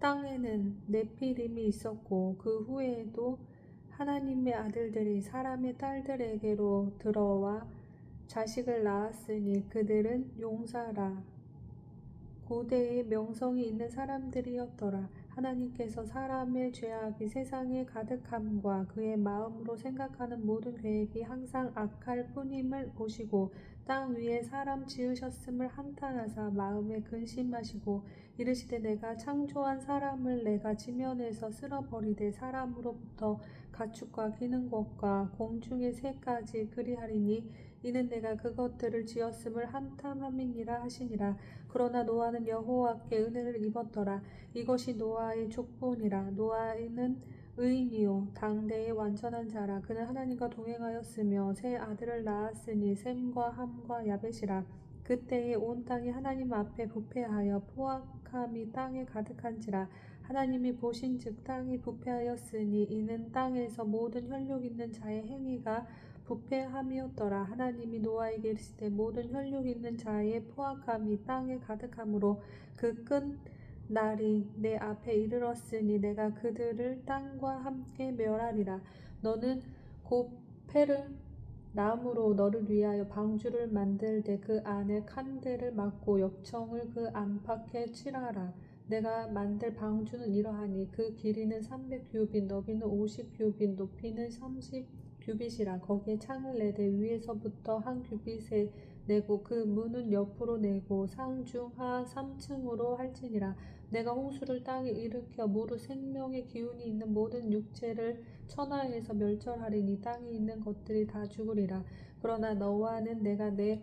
땅에는 네피림이 있었고 그 후에도 하나님의 아들들이 사람의 딸들에게로 들어와 자식을 낳았으니 그들은 용사라. 고대의 명성이 있는 사람들이었더라. 하나님께서 사람의 죄악이 세상에 가득함과 그의 마음으로 생각하는 모든 계획이 항상 악할 뿐임을 보시고 땅 위에 사람 지으셨음을 한탄하사 마음에 근심하시고 이르시되 내가 창조한 사람을 내가 지면에서 쓸어버리되 사람으로부터 가축과 기는 것과 공중의 새까지 그리하리니 이는 내가 그것들을 지었음을 한탄함이니라 하시니라. 그러나 노아는 여호와께 은혜를 입었더라. 이것이 노아의 족본이라. 노아는 의인이요. 당대의 완전한 자라. 그는 하나님과 동행하였으며 세 아들을 낳았으니 셈과 함과 야벳이라. 그때에 온 땅이 하나님 앞에 부패하여 포악함이 땅에 가득한지라. 하나님이 보신즉 땅이 부패하였으니 이는 땅에서 모든 혈육 있는 자의 행위가 부패함이었더라. 하나님이 노아에게 이르시되 모든 혈육 있는 자의 포악함이 땅에 가득함으로 그끝 날이 내 앞에 이르렀으니 내가 그들을 땅과 함께 멸하리라 너는 곧 페르 나무로 너를 위하여 방주를 만들되 그 안에 칸대를 막고 역청을 그 안팎에 칠하라. 내가 만들 방주는 이러하니 그 길이는 300규빗, 너비는 50규빗, 높이는 30규빗이라. 거기에 창을 내되 위에서부터 한 규빗에 내고 그 문은 옆으로 내고 상중하 3층으로 할지니라. 내가 홍수를 땅에 일으켜 무릇 생명의 기운이 있는 모든 육체를 천하에서 멸절하리니 땅에 있는 것들이 다 죽으리라. 그러나 너와는 내가 내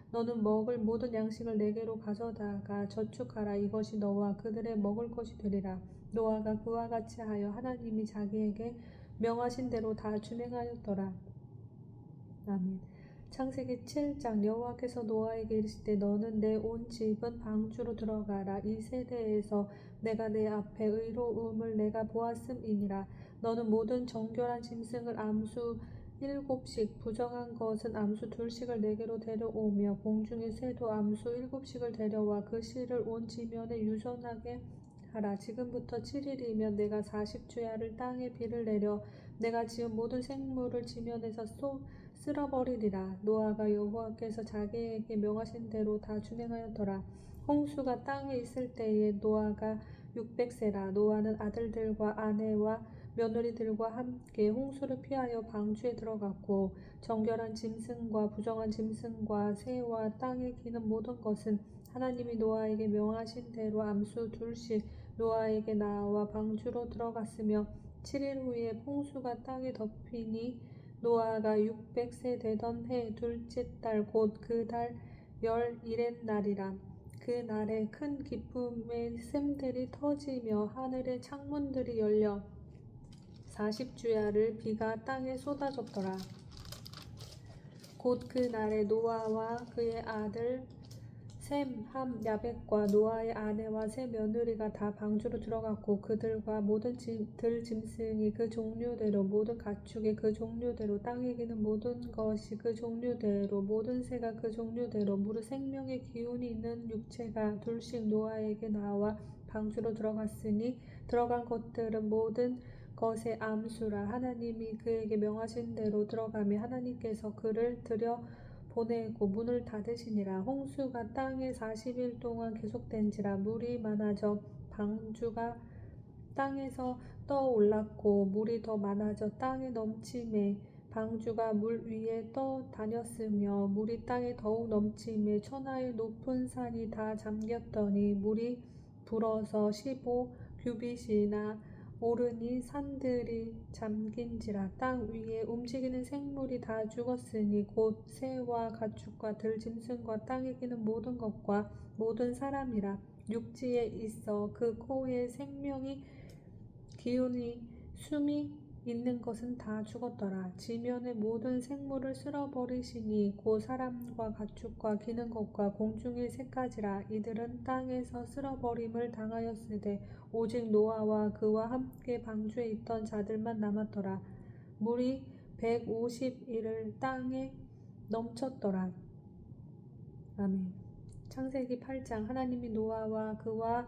너는 먹을 모든 양식을 내게로 가져다가 저축하라. 이것이 너와 그들의 먹을 것이 되리라. 노아가 그와 같이 하여 하나님이 자기에게 명하신 대로 다 준행하였더라. 아멘. 창세기 7장 여호와께서 노아에게 이르시되 너는 내 온 집은 방주로 들어가라. 이 세대에서 내가 내 앞에 의로움을 내가 보았음이니라. 너는 모든 정결한 짐승을 암수 일곱씩 부정한 것은 암수 둘씩을 내게로 데려오며 공중의 새도 암수 일곱씩을 데려와 그 씨를 온 지면에 유전하게 하라. 지금부터 7일이면 내가 40주야를 땅에 비를 내려 내가 지은 모든 생물을 지면에서 쏘 쓸어버리리라. 노아가 여호와께서 자기에게 명하신 대로 다 준행하였더라. 홍수가 땅에 있을 때에 노아가 600세라. 노아는 아들들과 아내와 며느리들과 함께 홍수를 피하여 방주에 들어갔고 정결한 짐승과 부정한 짐승과 새와 땅에 기는 모든 것은 하나님이 노아에게 명하신 대로 암수 둘씩 노아에게 나와 방주로 들어갔으며 7일 후에 홍수가 땅에 덮이니 노아가 600세 되던 해 둘째 달 곧 그 달 열일의 날이라. 그 날에 큰 기쁨의 샘들이 터지며 하늘의 창문들이 열려 40주야를 비가 땅에 쏟아졌더라. 곧 그 날에 노아와 그의 아들 셈, 함, 야벳과 노아의 아내와 세 며느리가 다 방주로 들어갔고 그들과 모든 짐, 들 짐승이 그 종류대로 모든 가축이 그 종류대로 땅에 기는 모든 것이 그 종류대로 모든 새가 그 종류대로 무릇 생명의 기운이 있는 육체가 둘씩 노아에게 나와 방주로 들어갔으니 들어간 것들은 모든 것의 암수라. 하나님이 그에게 명하신 대로 들어가며 하나님께서 그를 들여 보내고 문을 닫으시니라. 홍수가 땅에 40일 동안 계속된지라. 물이 많아져 방주가 땅에서 떠올랐고 물이 더 많아져 땅에 넘침에 방주가 물 위에 떠 다녔으며 물이 땅에 더욱 넘침에 천하의 높은 산이 다 잠겼더니 물이 불어서 십오 규빗이나 오르니 산들이 잠긴지라 땅 위에 움직이는 생물이 다 죽었으니 곧 새와 가축과 들짐승과 땅에 기는 모든 것과 모든 사람이라. 육지에 있어 그 코에 생명이 기운이 숨이 있는 것은 다 죽었더라. 지면의 모든 생물을 쓸어버리시니 곧 사람과 가축과 기는 것과 공중의 새까지라 이들은 땅에서 쓸어버림을 당하였으되 오직 노아와 그와 함께 방주에 있던 자들만 남았더라. 물이 백오십 일을 땅에 넘쳤더라. 아멘. 창세기 8장 하나님이 노아와 그와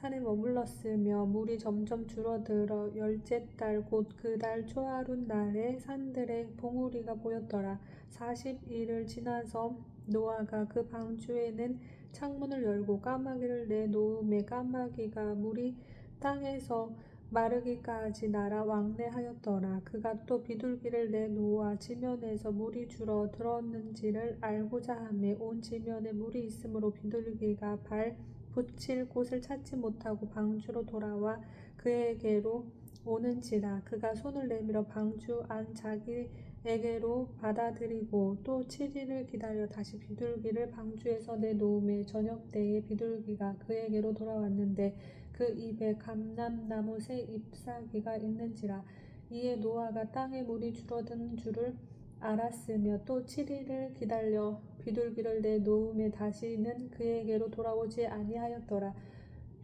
산에 머물렀으며 물이 점점 줄어들어 열째 달 곧 그 달 초하룻 날에 산들에 봉우리가 보였더라. 사십 일을 지나서 노아가 그 방주에는 창문을 열고 까마귀를 내놓음에 까마귀가 물이 땅에서 마르기까지 날아 왕래하였더라. 그가 또 비둘기를 내놓아 지면에서 물이 줄어 들었는지를 알고자 하매 온 지면에 물이 있으므로 비둘기가 발 붙일 곳을 찾지 못하고 방주로 돌아와 그에게로 오는지라. 그가 손을 내밀어 방주 안 자기에게로 받아들이고 또 7일을 기다려 다시 비둘기를 방주에서 내놓음에 저녁 때에 비둘기가 그에게로 돌아왔는데 그 입에 감람나무 새 잎사귀가 있는지라. 이에 노아가 땅에 물이 줄어든 줄을 알았으며 또 7일을 기다려 비둘기를 내놓음에 다시는 그에게로 돌아오지 아니하였더라.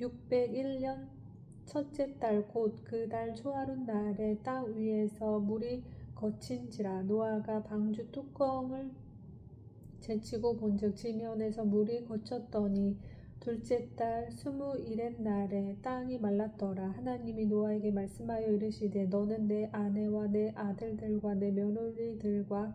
601년 첫째 달 곧 그 달 초하룻 날에 땅 위에서 물이 거친지라 노아가 방주 뚜껑을 제치고 본즉 지면에서 물이 거쳤더니 둘째 달 스무 일의 날에 땅이 말랐더라. 하나님이 노아에게 말씀하여 이르시되 너는 내 아내와 내 아들들과 내 며느리들과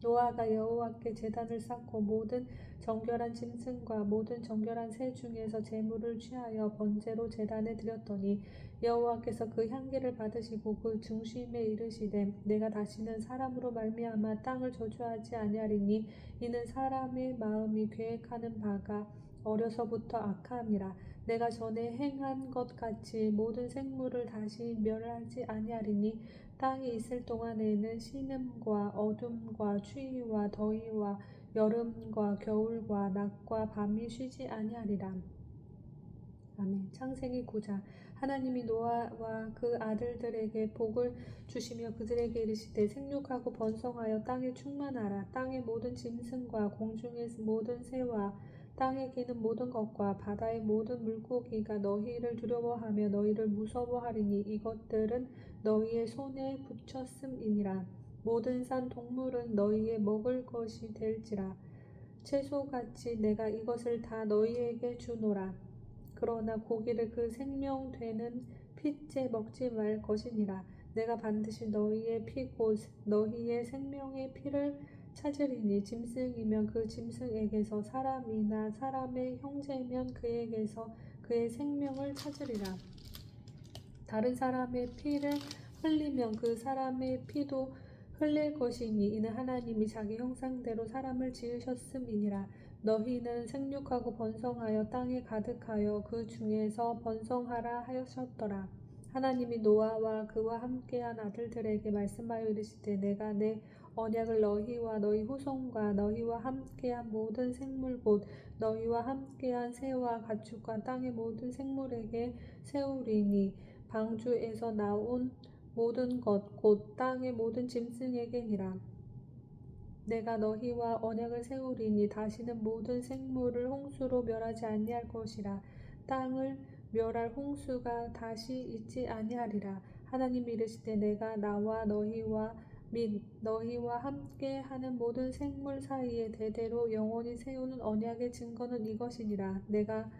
노아가 여호와께 제단을 쌓고 모든 정결한 짐승과 모든 정결한 새 중에서 제물을 취하여 번제로 제단에 드렸더니 여호와께서 그 향기를 받으시고 그 중심에 이르시되 내가 다시는 사람으로 말미암아 땅을 저주하지 아니하리니 이는 사람의 마음이 계획하는 바가 어려서부터 악함이라. 내가 전에 행한 것 같이 모든 생물을 다시 멸하지 아니하리니 땅에 있을 동안에는 신음과 어둠과 추위와 더위와 여름과 겨울과 낮과 밤이 쉬지 아니하리라. 아멘. 창세기 9장 하나님이 노아와 그 아들들에게 복을 주시며 그들에게 이르시되 생육하고 번성하여 땅에 충만하라. 땅의 모든 짐승과 공중의 모든 새와 땅에 기는 모든 것과 바다의 모든 물고기가 너희를 두려워하며 너희를 무서워하리니 이것들은 너희의 손에 붙였음이니라. 모든 산 동물은 너희의 먹을 것이 될지라. 채소같이 내가 이것을 다 너희에게 주노라. 그러나 고기를 그 생명되는 핏째 먹지 말 것이니라. 내가 반드시 너희의 피곧 너희의 생명의 피를 찾으리니 짐승이면 그 짐승에게서 사람이나 사람의 형제면 그에게서 그의 생명을 찾으리라. 다른 사람의 피를 흘리면 그 사람의 피도 흘릴 것이니 이는 하나님이 자기 형상대로 사람을 지으셨음이니라. 너희는 생육하고 번성하여 땅에 가득하여 그 중에서 번성하라 하셨더라. 하나님이 노아와 그와 함께한 아들들에게 말씀하여 이르시되 내가 내 언약을 너희와 너희 후손과 너희와 함께한 모든 생물 곧 너희와 함께한 새와 가축과 땅의 모든 생물에게 세우리니 방주에서 나온 모든 것 곧 땅의 모든 짐승에게니라. 내가 너희와 언약을 세우리니 다시는 모든 생물을 홍수로 멸하지 아니할 것이라. 땅을 멸할 홍수가 다시 있지 아니하리라. 하나님이 이르시되 내가 나와 너희와 및 너희와 함께 하는 모든 생물 사이에 대대로 영원히 세우는 언약의 증거는 이것이니라. 내가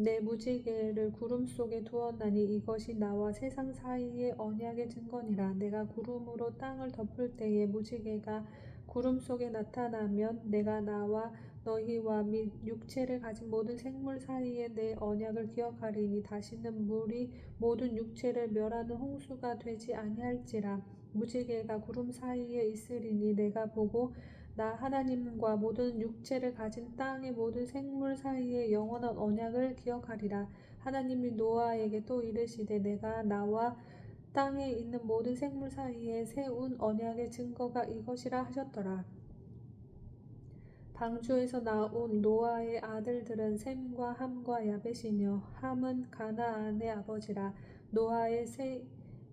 내 무지개를 구름 속에 두었나니 이것이 나와 세상 사이의 언약의 증거니라. 내가 구름으로 땅을 덮을 때에 무지개가 구름 속에 나타나면 내가 나와 너희와 및 육체를 가진 모든 생물 사이에 내 언약을 기억하리니 다시는 물이 모든 육체를 멸하는 홍수가 되지 아니할지라. 무지개가 구름 사이에 있으리니 내가 보고 나 하나님과 모든 육체를 가진 땅의 모든 생물 사이에 영원한 언약을 기억하리라. 하나님이 노아에게 또 이르시되 내가 나와 땅에 있는 모든 생물 사이에 세운 언약의 증거가 이것이라 하셨더라. 방주에서 나온 노아의 아들들은 셈과 함과 야벳이며 함은 가나안의 아버지라. 노아의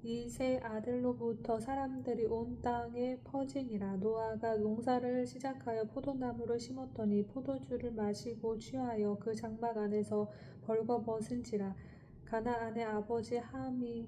이 세 아들로부터 사람들이 온 땅에 퍼지니라. 노아가 농사를 시작하여 포도나무를 심었더니 포도주를 마시고 취하여 그 장막 안에서 벌거벗은지라. 가나안의 아버지 함이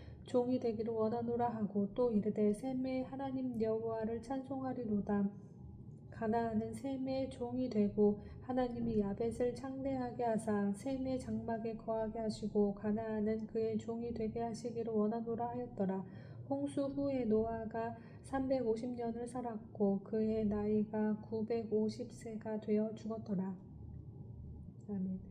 종이 되기를 원하노라 하고 또 이르되 셈의 하나님 여호와를 찬송하리로다. 가나안은 셈의 종이 되고 하나님이 야벳을 창대하게 하사 셈의 장막에 거하게 하시고 가나안은 그의 종이 되게 하시기를 원하노라 하였더라. 홍수 후에 노아가 350년을 살았고 그의 나이가 950세가 되어 죽었더라. 아멘.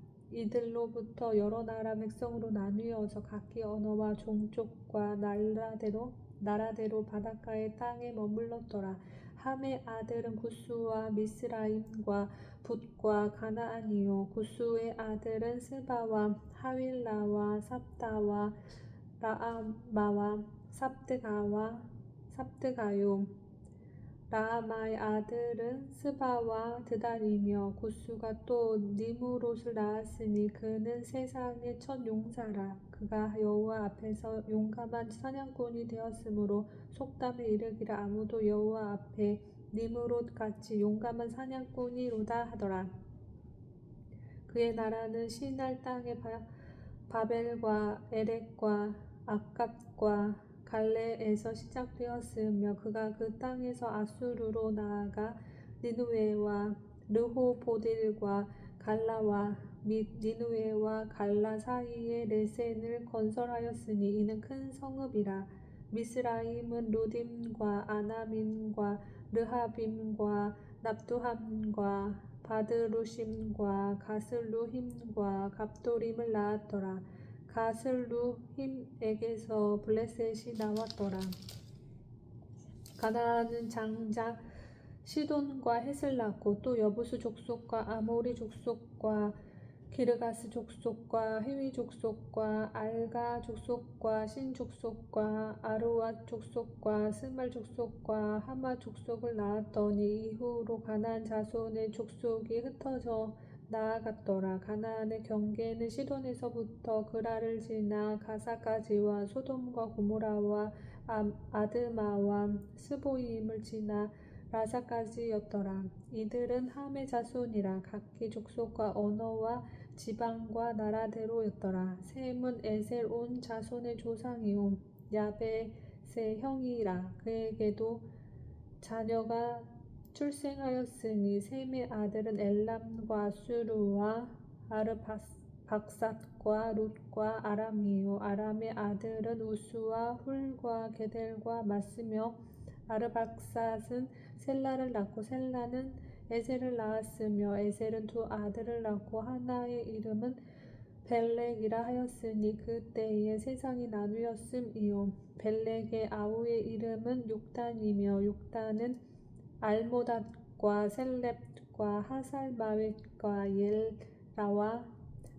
이들로부터 여러 나라 백성으로 나뉘어서 각기 언어와 종족과 나라대로 나라대로 바닷가의 땅에 머물렀더라. 함의 아들은 구스와 미스라임과 붓과 가나안이요 구스의 아들은 스바와 하윌라와 삽다와 라아마와 삽드가와 삽드가요 라마의 아들은 스바와 드단이며 구스가 또 니무롯을 낳았으니 그는 세상의 첫 용사라. 그가 여호와 앞에서 용감한 사냥꾼이 되었으므로 속담에 이르기를 아무도 여호와 앞에 니무롯 같이 용감한 사냥꾼이로다 하더라. 그의 나라는 시날 땅의 바벨과 에렉과 아깝과 갈레에서 시작되었으며 그가 그 땅에서 아수르로 나아가 니누웨와 르호보딜과 갈라와 및 니누웨와 갈라 사이에 레센을 건설하였으니 이는 큰 성읍이라 미스라임은 루딤과 아나민과 르하빔과 납두함과 바드루심과 가슬루힘과 갑도림을 낳았더라. 가슬루힘에게서 블레셋이 나왔더라. 가나안은 장자 시돈과 헷을 낳고 또 여부수 족속과 아모리 족속과 기르가스 족속과 헤위 족속과 알가 족속과 신 족속과 아르왓 족속과 스말 족속과 하마 족속을 낳았더니 이후로 가나안 자손의 족속이 흩어져 나아갔더라. 가나안의 경계는 시돈에서부터 그라를 지나 가사까지와 소돔과 고모라와 아, 아드마와 스보임을 지나 라사까지였더라. 이들은 함의 자손이라 각기 족속과 언어와 지방과 나라대로였더라. 셈은 에셀 온 자손의 조상이요 야벳의 형이라 그에게도 자녀가 출생하였으니 셈의 아들은 엘람과 수르와 아르박삿과 룻과 아람이요. 아람의 아들은 우스와 훌과 게델과 마스며 아르박삿은 셀라를 낳고 셀라는 에셀을 낳았으며 에셀은 두 아들을 낳고 하나의 이름은 벨렉이라 하였으니 그때에 세상이 나누었음이요. 벨렉의 아우의 이름은 욕단이며 욕단은 알모닷과 셀렙과 하살마웻과 옐라와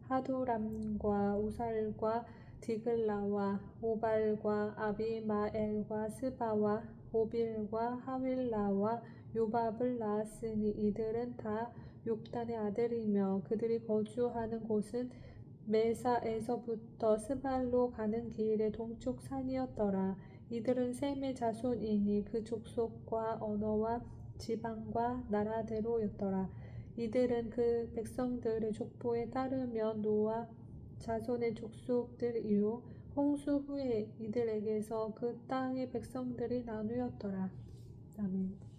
하도람과 우살과 디글라와 오발과 아비마엘과 스바와 오빌과 하윌라와 요밥을 낳았으니 이들은 다 욕단의 아들이며 그들이 거주하는 곳은 메사에서부터 스발로 가는 길의 동쪽 산이었더라. 이들은 셈의 자손이니 그 족속과 언어와 지방과 나라대로였더라. 이들은 그 백성들의 족보에 따르면 노아 자손의 족속들이요 홍수 후에 이들에게서 그 땅의 백성들이 나누었더라. 아멘.